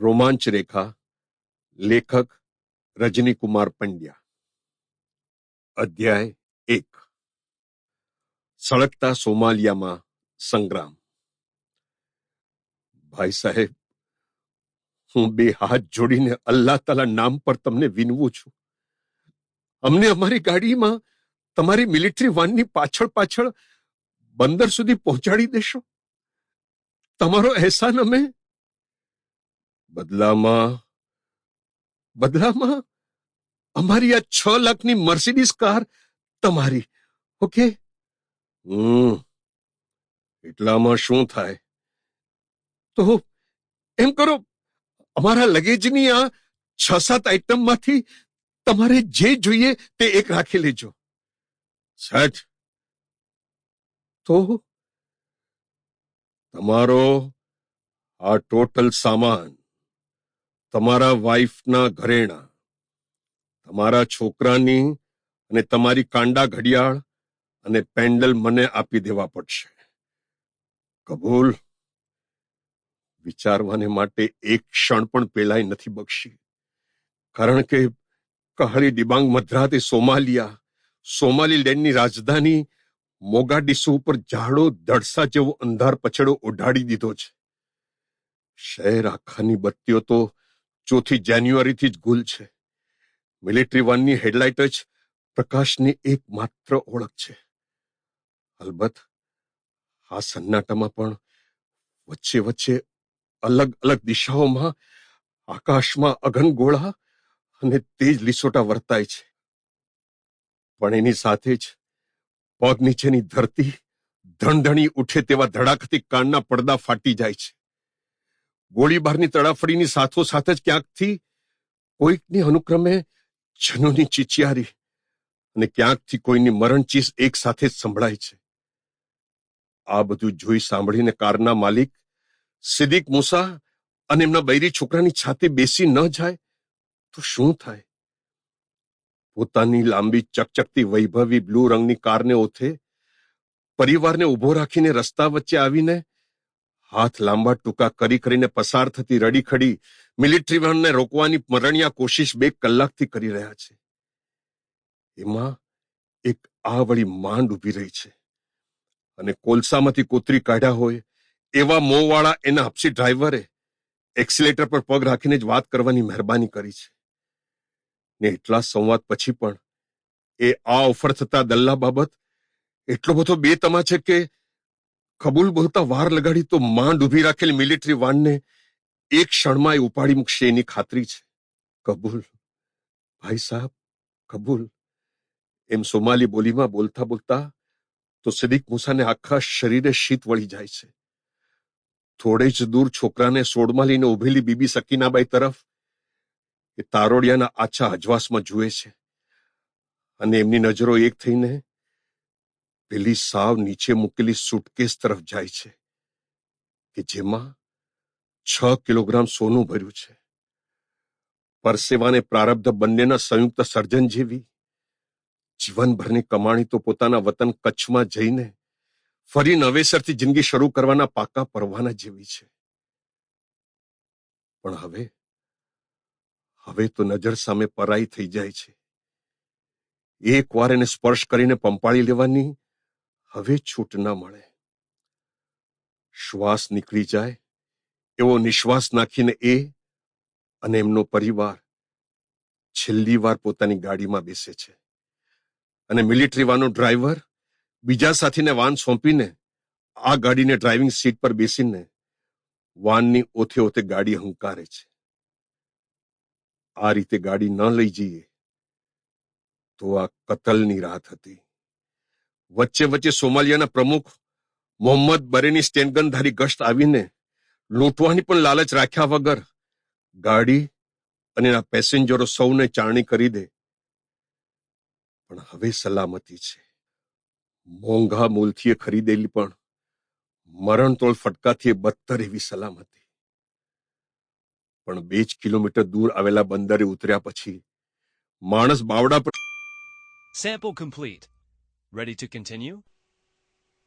રોમાંચ રેખા લેખક રજનીકુમાર પંડ્યા અધ્યાય એક સળગતા સોમાલિયામાં સંગ્રામ ભાઈ સાહેબ હું બે હાથ જોડીને અલ્લાહ તાલા નામ પર તમને વિનવું છું અમને અમારી ગાડીમાં તમારી મિલિટરી વાનની પાછળ પાછળ બંદર સુધી પહોંચાડી દેશો તમારો અહેસાન અમે બદલામાં બદલામાં? અમારી આ છ લાખની મર્સિડીઝ કાર તમારી, ઓકે? હમ, એટલામાં શું થાય? તો એમ કરો, અમારા લગેજની આ છ સાત આઈટમમાંથી તમારે જે જોઈએ તે એક રાખી લેજો. સેટ તો તમારો આ ટોટલ સામાન તમારા વાઈફના ઘરેણા, તમારા છોકરાની અને તમારી કાંડા ઘડિયાળ અને પેન્ડલ મને આપી દેવા પડશે. કબૂલ? વિચારવાને માટે એક ક્ષણ પણ પેલાય નથી બક્ષી. કારણ કે કહળી ડિબાંગ મધરાતે સોમાલિયા, સોમાલી લેન્ડની રાજધાની મોગાડિસુ ઉપર જાડો દડસા જેવો અંધાર પછેડો ઓઢાડી દીધો છે. શહેર આખાની બત્તીઓ તો ચોથી જાન્યુઆરીથી જ ગુલ છે. મિલિટરી વનની હેડલાઇટ જ પ્રકાશની એકમાત્ર ઓળખ છે. અલબત્ત, આ સન્નાટામાં પણ વચ્ચે વચ્ચે અલગ અલગ દિશાઓમાં આકાશમાં અઘન ગોળા અને તેજ લીસોટા વર્તાય છે. પણ એની સાથે જ પગ નીચેની ધરતી ધણધણી ઉઠે તેવા ધડાકથી કાનના પડદા ફાટી જાય છે. ગોળીબારની તડાફડીની સાથોસાથ જ ક્યાંકથી કોઈકની અનુક્રમે જનોની ચીચિયારી અને ક્યાંકથી કોઈની મરણ ચીસ એક સાથે જ સંભળાય છે. આ બધું જોઈ સાંભળીને કારના માલિક સિદ્દીક મુસા અને એમના બૈરી છોકરાની છાતી બેસી ન જાય તો શું થાય? પોતાની લાંબી ચકચકતી વૈભવી બ્લુ રંગની કારને ઓથે પરિવારને ઊભો રાખીને રસ્તા વચ્ચે આવીને હાથ લાંબા ટૂંકા કરી કરીને પસાર થતી રડીખડી મિલિટરી વાનને રોકવાની મરણિયા કોશિશ બે કલાકથી કરી રહ્યા છે. એમાં એક આ વળી માંડ ઊભી રહી છે અને કોલસામાંથી કોતરી કાઢ્યા હોય એવા મોંવાળા એના હપસી ડ્રાઈવરે એક્સિલેટર પર પગ રાખીને જ વાત કરવાની મહેરબાની કરી છે. ને એટલા સંવાદ પછી પણ એ આ ઓફર થતા દલ્લા બાબત એટલો બધો બે તમા છે કે કબૂલ બોલતા વાર લગાડી તો માંડ ઊભી રાખેલી મિલિટરી વાનને એક ક્ષણમાં એ ઉપાડી મૂકશે એની ખાતરી છે. કબૂલ. ભાઈ સાહેબ, કબૂલ. એમ સોમાલી બોલીમાં બોલતા બોલતા તો સિદ્દીક મૂસાને આખા શરીરે શીત વળી જાય છે. થોડે જ દૂર છોકરાને સોડમાં લઈને ઉભેલી બીબી સકીનાબાઈ તરફ એ તારોડિયાના આછા અજવાસમાં જુએ છે. અને એમની નજરો એક થઈને પેલી સાવ નીચે મૂકેલી સુટકેસ તરફ જાય છે, કે જેમાં છ કિલોગ્રામ સોનું ભર્યું છે. પરસેવાને પ્રારબ્ધ બંનેના સંયુક્ત સર્જન જેવી જીવનભરની કમાણી તો પોતાના વતન કચ્છમાં જઈને ફરી નવેસરથી જિંદગી શરૂ કરવાના પાકા પરવાના જેવી છે. પણ હવે હવે તો નજર સામે પરાઈ થઈ જાય છે. એક વાર એને સ્પર્શ કરીને પંપાળી લેવાની હવે છૂટ ન મળે. શ્વાસ નીકળી જાય, એવો નિશ્વાસ નાખીને એ અને એમનો પરિવાર છેલ્લી વાર પોતાની ગાડીમાં બેસે છે. અને મિલિટરી વાનો ડ્રાઈવર બીજા સાથીને વાન સોંપીને આ ગાડીને ડ્રાઇવિંગ સીટ પર બેસીને વાનની ઓથે ઓથે ગાડી હંકારે છે. આ રીતે ગાડી ન લઈ જઈએ તો આ કતલની રાત હતી. વચ્ચે વચ્ચે સોમાલિયાના પ્રમુખ મોહમ્મદ બરેની સ્ટેનગનધારી ગશ્ત આવીને લૂંટવાની પણ લાલચ રાખ્યા વગર ગાડી અને એના પેસેન્જરો સૌને ચારણી કરી દે. પણ હવે સલામતી છે. મોંઘા મૂલથી ખરીદેલી પણ મરણતોળ ફટકાથી બદતર એવી સલામતી. પણ બે જ કિલોમીટર દૂર આવેલા બંદરે ઉતર્યા પછી માણસ બાવડા પર sample complete. Ready to continue?